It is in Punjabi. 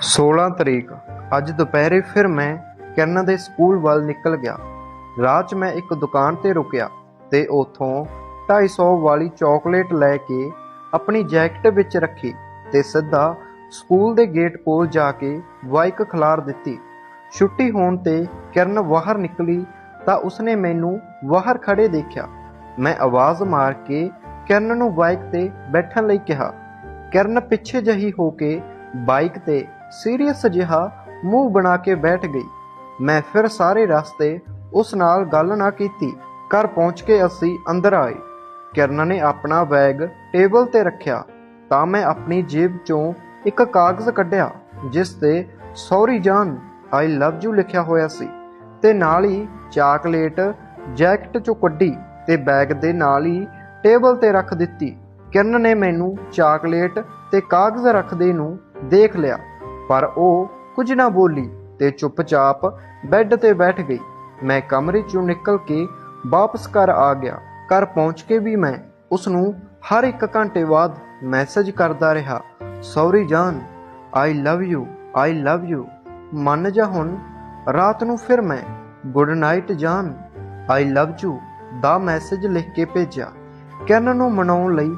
16 ਤਰੀਕ, ਅੱਜ ਦੁਪਹਿਰੇ ਫਿਰ ਮੈਂ ਕਿਰਨ ਦੇ ਸਕੂਲ ਵੱਲ ਨਿਕਲ ਗਿਆ। ਰਾਹ 'ਚ ਮੈਂ ਇੱਕ ਦੁਕਾਨ ਤੇ ਰੁਕਿਆ ਤੇ ਉਥੋਂ 250 ਵਾਲੀ ਚਾਕਲੇਟ ਲੈ ਕੇ ਆਪਣੀ ਜੈਕਟ ਵਿੱਚ ਰੱਖੀ ਤੇ ਸਿੱਧਾ ਸਕੂਲ ਦੇ ਗੇਟ ਕੋਲ ਜਾ ਕੇ ਬਾਈਕ ਖਲਾਰ ਦਿੱਤੀ। ਛੁੱਟੀ ਹੋਣ ਤੇ ਕਿਰਨ ਬਾਹਰ ਨਿਕਲੀ ਤਾਂ ਉਸਨੇ ਮੈਨੂੰ ਬਾਹਰ ਖੜੇ ਦੇਖਿਆ। ਮੈਂ ਆਵਾਜ਼ ਮਾਰ ਕੇ ਕਿਰਨ ਨੂੰ ਬਾਈਕ ਤੇ ਬੈਠਣ ਲਈ ਕਿਹਾ। ਕਿਰਨ ਪਿੱਛੇ ਜਹੀ ਹੋ ਕੇ ਬਾਈਕ ਤੇ ਸੀਰੀਅਸ ਜਿਹਾ ਮੂੰਹ ਬਣਾ ਕੇ ਬੈਠ ਗਈ। ਮੈਂ ਫਿਰ ਸਾਰੇ ਰਸਤੇ ਉਸ ਨਾਲ ਗੱਲ ਨਾ ਕੀਤੀ। ਘਰ ਪਹੁੰਚ ਕੇ ਅਸੀਂ ਅੰਦਰ ਆਏ। ਕਿਰਨ ਨੇ ਆਪਣਾ ਬੈਗ ਟੇਬਲ ਤੇ ਰੱਖਿਆ। ਤਾਂ ਮੈਂ ਆਪਣੀ ਜੇਬ ਚੋਂ ਇੱਕ ਕਾਗਜ਼ ਕੱਢਿਆ, ਜਿਸ ਤੇ ਸੌਰੀ ਜਾਨ ਆਈ ਲਵ ਯੂ ਲਿਖਿਆ ਹੋਇਆ ਸੀ। ਤੇ ਨਾਲ ਹੀ ਚਾਕਲੇਟ ਜੈਕਟ ਚੋਂ ਕੱਢੀ ਤੇ ਬੈਗ ਦੇ ਨਾਲ ਹੀ ਟੇਬਲ ਤੇ ਰੱਖ ਦਿੱਤੀ। ਕਿਰਨ ਨੇ ਮੈਨੂੰ ਚਾਕਲੇਟ ਤੇ ਕਾਗਜ਼ ਰੱਖਦੇ ਨੂੰ ਦੇਖ ਲਿਆ। ਪਰ ਉਹ ਕੁਝ ਨਾ ਬੋਲੀ ਤੇ ਚੁੱਪਚਾਪ ਬੈੱਡ ਤੇ ਬੈਠ ਗਈ। ਮੈਂ ਕਮਰੇ ਚੋਂ ਨਿਕਲ ਕੇ ਵਾਪਸ ਘਰ ਆ ਗਿਆ। ਘਰ ਪਹੁੰਚ ਕੇ ਵੀ ਮੈਂ ਉਸ ਨੂੰ ਹਰ ਇੱਕ ਘੰਟੇ ਬਾਅਦ ਮੈਸੇਜ ਕਰਦਾ ਰਿਹਾ, ਸੌਰੀ ਜਾਨ, I love you, I love you. ਮੰਨ ਜਾ ਹੁਣ, ਰਾਤ ਨੂੰ ਫਿਰ ਮੈਂ, ਗੁੱਡ ਨਾਈਟ ਜਾਨ, ਆਈ ਲਵ ਯੂ, ਦਾ ਮੈਸੇਜ ਲਿਖ ਕੇ ਭੇਜਿਆ। ਕਿਰਨ ਨੂੰ ਮਨਾਉਣ ਲਈ